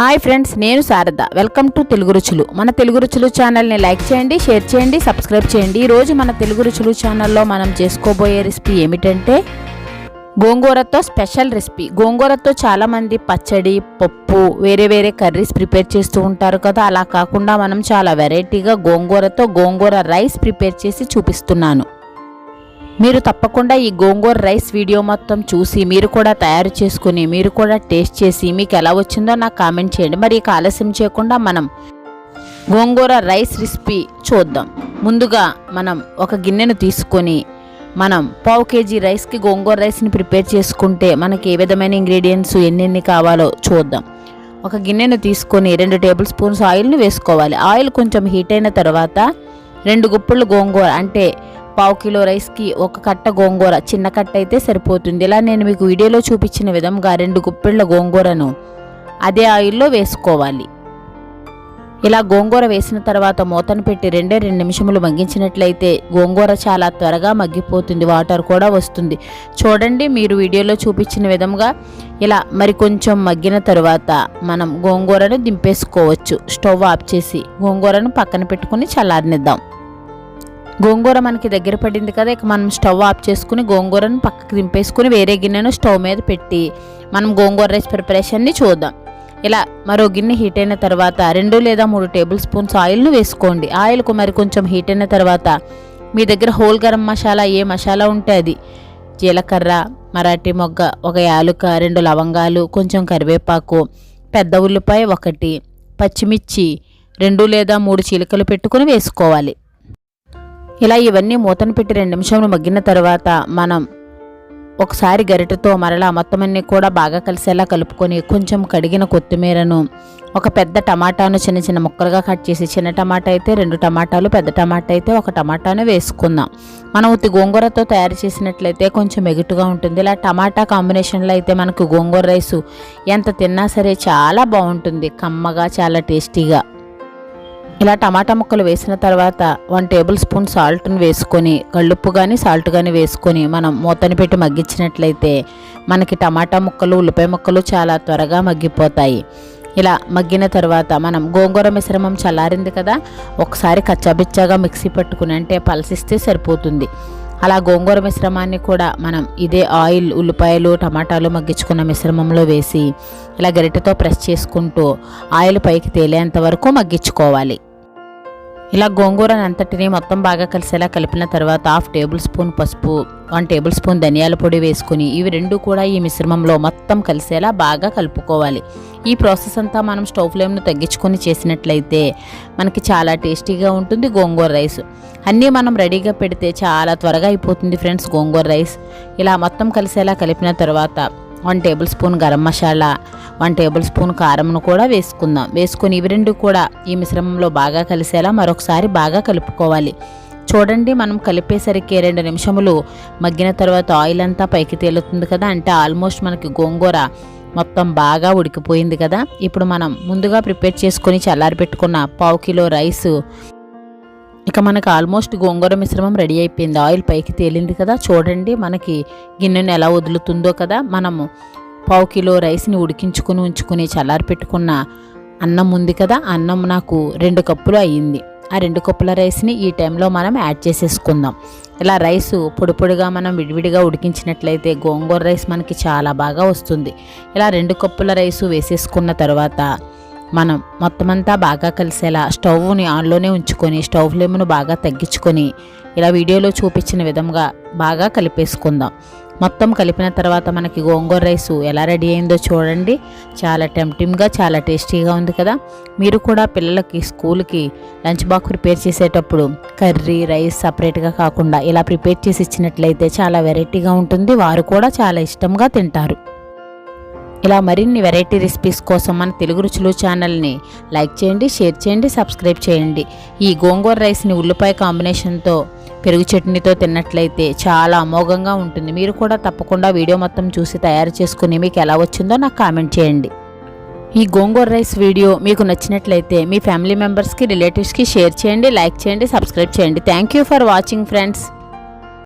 Hi friends నేను Sharada. Welcome to Telugu రుచులు. మన తెలుగు రుచులు ఛానల్ని లైక్ చేయండి షేర్ చేయండి సబ్స్క్రైబ్ చేయండి. ఈరోజు మన తెలుగు రుచులు ఛానల్లో మనం చేసుకోబోయే రెసిపీ ఏమిటంటే గోంగూరతో స్పెషల్ రెసిపీ. గోంగూరతో చాలామంది పచ్చడి పప్పు వేరే వేరే కర్రీస్ ప్రిపేర్ చేస్తూ ఉంటారు కదా. అలా కాకుండా మనం చాలా వెరైటీగా గోంగూరతో గోంగూర రైస్ ప్రిపేర్ చేసి చూపిస్తున్నాను. మీరు తప్పకుండా ఈ గోంగూర రైస్ వీడియో మొత్తం చూసి మీరు కూడా తయారు చేసుకుని మీరు కూడా టేస్ట్ చేసి మీకు ఎలా వచ్చిందో నాకు కామెంట్ చేయండి. మరి ఇక ఆలస్యం చేయకుండా మనం గోంగూర రైస్ రెసిపీ చూద్దాం. ముందుగా మనం ఒక గిన్నెను తీసుకొని మనం పావు కేజీ రైస్కి గోంగూర రైస్ని ప్రిపేర్ చేసుకుంటే మనకి ఏ విధమైన ఇంగ్రీడియంట్స్ ఎన్నెన్ని కావాలో చూద్దాం. ఒక గిన్నెను తీసుకొని రెండు టేబుల్ స్పూన్స్ ఆయిల్ని వేసుకోవాలి. ఆయిల్ కొంచెం హీట్ అయిన తర్వాత రెండు గుప్పళ్ళు గోంగూర అంటే పావు కిలో రైస్కి ఒక కట్ట గోంగూర చిన్న కట్ట అయితే సరిపోతుంది. ఇలా నేను మీకు వీడియోలో చూపించిన విధంగా రెండు గుప్పిళ్ళ గోంగూరను అదే ఆయిల్లో వేసుకోవాలి. ఇలా గోంగూర వేసిన తర్వాత మూతను పెట్టి రెండే రెండు నిమిషములు మగ్గించినట్లయితే గోంగూర చాలా త్వరగా మగ్గిపోతుంది వాటర్ కూడా వస్తుంది. చూడండి మీరు వీడియోలో చూపించిన విధంగా ఇలా మరి కొంచెం మగ్గిన తర్వాత మనం గోంగూరను దింపేసుకోవచ్చు. స్టవ్ ఆఫ్ చేసి గోంగూరను పక్కన పెట్టుకుని చల్లారనిద్దాం. గోంగూర మనకి దగ్గర పడింది కదా ఇక మనం స్టవ్ ఆఫ్ చేసుకుని గోంగూరను పక్కకు దింపేసుకుని వేరే గిన్నెను స్టవ్ మీద పెట్టి మనం గోంగూర రైస్ ప్రిపరేషన్ని చూద్దాం. ఇలా మరో గిన్నె హీట్ అయిన తర్వాత రెండు లేదా మూడు టేబుల్ స్పూన్స్ ఆయిల్ను వేసుకోండి. ఆయిల్కు మరి కొంచెం హీట్ అయిన తర్వాత మీ దగ్గర హోల్ గరం మసాలా ఏ మసాలా ఉంటే అది. జీలకర్ర మరాఠీ మొగ్గ ఒక యాలుక రెండు లవంగాలు కొంచెం కరివేపాకు పెద్ద ఉల్లిపాయ ఒకటి పచ్చిమిర్చి రెండు లేదా మూడు చీలికలు పెట్టుకుని వేసుకోవాలి. ఇలా ఇవన్నీ మూతను పెట్టి రెండు నిమిషంలో మగ్గిన తర్వాత మనం ఒకసారి గరిటతో మరలా మొత్తం అన్నీ కూడా బాగా కలిసేలా కలుపుకొని కొంచెం కడిగిన కొత్తిమీరను ఒక పెద్ద టమాటాను చిన్న చిన్న ముక్కలుగా కట్ చేసి చిన్న టమాటా అయితే రెండు టమాటాలు పెద్ద టమాటా అయితే ఒక టమాటాను వేసుకుందాం. మనం ఉత్తి గోంగూరతో తయారు చేసినట్లయితే కొంచెం ఎగుటుగా ఉంటుంది. ఇలా టమాటా కాంబినేషన్లో అయితే మనకు గోంగూర రైసు ఎంత తిన్నా సరే చాలా బాగుంటుంది. కమ్మగా చాలా టేస్టీగా. ఇలా టమాటా ముక్కలు వేసిన తర్వాత వన్ టేబుల్ స్పూన్ సాల్ట్ని వేసుకొని కళ్ళుప్పు కానీ సాల్ట్ కానీ వేసుకొని మనం మూతని పెట్టి మగ్గించినట్లయితే మనకి టమాటా ముక్కలు ఉల్లిపాయ ముక్కలు చాలా త్వరగా మగ్గిపోతాయి. ఇలా మగ్గిన తర్వాత మనం గోంగూర మిశ్రమం చల్లారింది కదా ఒకసారి కచ్చాబిచ్చాగా మిక్సీ పట్టుకుని అంటే పలసిస్తే సరిపోతుంది. అలా గోంగూర మిశ్రమాన్ని కూడా మనం ఇదే ఆయిల్ ఉల్లిపాయలు టమాటాలు మగ్గించుకున్న మిశ్రమంలో వేసి ఇలా గరిటెతో ప్రెస్ చేసుకుంటూ ఆయిల్ పైకి తేలేంత వరకు మగ్గించుకోవాలి. ఇలా గోంగూరని అంతటిని మొత్తం బాగా కలిసేలా కలిపిన తర్వాత హాఫ్ టేబుల్ స్పూన్ పసుపు వన్ టేబుల్ స్పూన్ ధనియాల పొడి వేసుకుని ఇవి రెండు కూడా ఈ మిశ్రమంలో మొత్తం కలిసేలా బాగా కలుపుకోవాలి. ఈ ప్రాసెస్ అంతా మనం స్టవ్ ఫ్లేమ్ను తగ్గించుకొని చేసినట్లయితే మనకి చాలా టేస్టీగా ఉంటుంది గోంగూర రైస్. అన్నీ మనం రెడీగా పెడితే చాలా త్వరగా అయిపోతుంది ఫ్రెండ్స్ గోంగూర రైస్. ఇలా మొత్తం కలిసేలా కలిపిన తర్వాత one tablespoon garam masala one tablespoon కారంను కూడా వేసుకుందాం. వేసుకొని ఇవి రెండు కూడా ఈ మిశ్రమంలో బాగా కలిసేలా మరొకసారి బాగా కలుపుకోవాలి. చూడండి మనం కలిపేసరికి రెండు నిమిషములు మగ్గిన తర్వాత ఆయిల్ అంతా పైకి తేలుతుంది కదా అంటే ఆల్మోస్ట్ మనకి గోంగూర మొత్తం బాగా ఉడికిపోయింది కదా. ఇప్పుడు మనం ముందుగా ప్రిపేర్ చేసుకొని చల్లారి పెట్టుకున్న పావు కిలో రైస్ ఇక మనకు ఆల్మోస్ట్ గోంగూర మిశ్రమం రెడీ అయిపోయింది. ఆయిల్ పైకి తేలింది కదా. చూడండి మనకి గిన్నెను ఎలా వదులుతుందో కదా. మనము పావు కిలో రైస్ని ఉడికించుకుని ఉంచుకుని చల్లారి పెట్టుకున్న అన్నం ఉంది కదా. అన్నం నాకు రెండు కప్పులు అయ్యింది. ఆ రెండు కప్పుల రైస్ని ఈ టైంలో మనం యాడ్ చేసేసుకుందాం. ఇలా రైస్ పొడి పొడిగా మనం విడివిడిగా ఉడికించినట్లయితే గోంగూర రైస్ మనకి చాలా బాగా వస్తుంది. ఇలా రెండు కప్పుల రైసు వేసేసుకున్న తర్వాత మనం మొత్తం అంతా బాగా కలిసేలా స్టవ్ని ఆన్లోనే ఉంచుకొని స్టవ్ ఫ్లేమ్ను బాగా తగ్గించుకొని ఇలా వీడియోలో చూపించిన విధంగా బాగా కలిపేసుకుందాం. మొత్తం కలిపిన తర్వాత మనకి గోంగూర రైసు ఎలా రెడీ అయిందో చూడండి. చాలా టెంప్టింగ్గా చాలా టేస్టీగా ఉంది కదా. మీరు కూడా పిల్లలకి స్కూల్కి లంచ్ బాక్స్ ప్రిపేర్ చేసేటప్పుడు కర్రీ రైస్ సపరేట్గా కాకుండా ఇలా ప్రిపేర్ చేసి ఇచ్చినట్లయితే చాలా వెరైటీగా ఉంటుంది. వారు కూడా చాలా ఇష్టంగా తింటారు. ఇలా మరిన్ని వెరైటీ రెసిపీస్ కోసం మన తెలుగు రుచులు ఛానల్ని లైక్ చేయండి షేర్ చేయండి సబ్స్క్రైబ్ చేయండి. ఈ గోంగూర రైస్ని ఉల్లిపాయ కాంబినేషన్తో పెరుగు చట్నీతో తిన్నట్లయితే చాలా అమోఘంగా ఉంటుంది. మీరు కూడా తప్పకుండా వీడియో మొత్తం చూసి తయారు చేసుకుని మీకు ఎలా వచ్చిందో నాకు కామెంట్ చేయండి. ఈ గోంగూర రైస్ వీడియో మీకు నచ్చినట్లయితే మీ ఫ్యామిలీ మెంబర్స్కి రిలేటివ్స్కి షేర్ చేయండి లైక్ చేయండి సబ్స్క్రైబ్ చేయండి. Thank you for watching friends